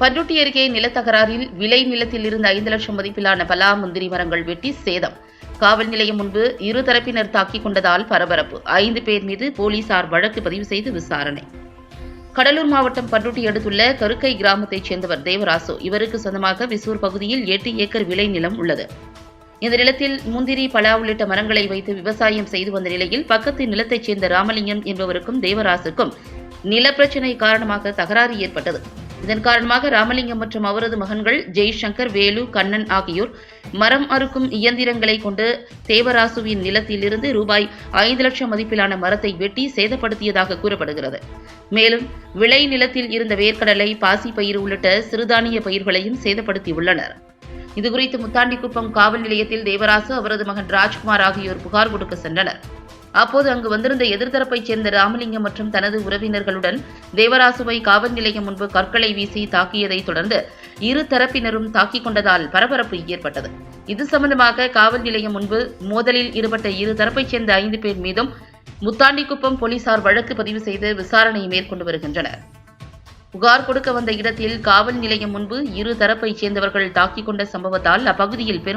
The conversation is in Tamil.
பண்ருட்டி அருகே நிலத்தகராறில் விளை நிலத்தில் இருந்து ஐந்து லட்சம் மதிப்பிலான பலா முந்திரி மரங்கள் வெட்டி சேதம். காவல் நிலையம் முன்பு இரு தரப்பினர் தாக்கிக் கொண்டதால் பரபரப்பு. ஐந்து பேர் மீது போலீசார் வழக்கு பதிவு செய்து விசாரணை. கடலூர் மாவட்டம் பண்ருட்டி அடுத்துள்ள கருக்கை கிராமத்தைச் சேர்ந்தவர் தேவராசு. இவருக்கு சொந்தமாக விசூர் பகுதியில் எட்டு ஏக்கர் விளை நிலம் உள்ளது. இந்த நிலத்தில் முந்திரி பலா உள்ளிட்ட மரங்களை வைத்து விவசாயம் செய்து வந்த நிலையில் பக்கத்து நிலத்தைச் சேர்ந்த ராமலிங்கம் என்பவருக்கும் தேவராசுக்கும் நிலப்பிரச்சினை காரணமாக தகராறு ஏற்பட்டது. இதன் காரணமாக ராமலிங்கம் மற்றும் அவரது மகன்கள் ஜெய்சங்கர் வேலு கண்ணன் ஆகியோர் மரம் அறுக்கும் இயந்திரங்களை கொண்டு தேவராசுவின் நிலத்திலிருந்து ரூபாய் ஐந்து லட்சம் மதிப்பிலான மரத்தை வெட்டி சேதப்படுத்தியதாக கூறப்படுகிறது. மேலும் விளை நிலத்தில் இருந்த வேர்க்கடலை பாசி பயிர் உள்ளிட்ட சிறுதானிய பயிர்களையும் சேதப்படுத்தியுள்ளனர். இதுகுறித்து முத்தாண்டிக்குப்பம் காவல் நிலையத்தில் தேவராசு அவரது மகன் ராஜ்குமார் ஆகியோர் புகார் கொடுக்க சென்றனர். அப்போது அங்கு வந்திருந்த எதிர்த்தரப்பைச் சேர்ந்த ராமலிங்கம் மற்றும் தனது உறவினர்களுடன் தேவராசுவை காவல் நிலையம் முன்பு கற்களை வீசி தாக்கியதைத் தொடர்ந்து இரு தரப்பினரும் தாக்கிக் கொண்டதால் பரபரப்பு ஏற்பட்டது. இது சம்பந்தமாக காவல் நிலையம் முன்பு மோதலில் ஈடுபட்ட இரு தரப்பைச் சேர்ந்த ஐந்து பேர் மீதும் முத்தாண்டிக்குப்பம் போலீசார் வழக்கு பதிவு செய்து விசாரணை மேற்கொண்டு வருகின்றனர். புகார் கொடுக்க வந்த இடத்தில் காவல் நிலையம் முன்பு இரு தரப்பைச் சேர்ந்தவர்கள் தாக்கிக் கொண்ட சம்பவத்தால் அப்பகுதியில் பெரும்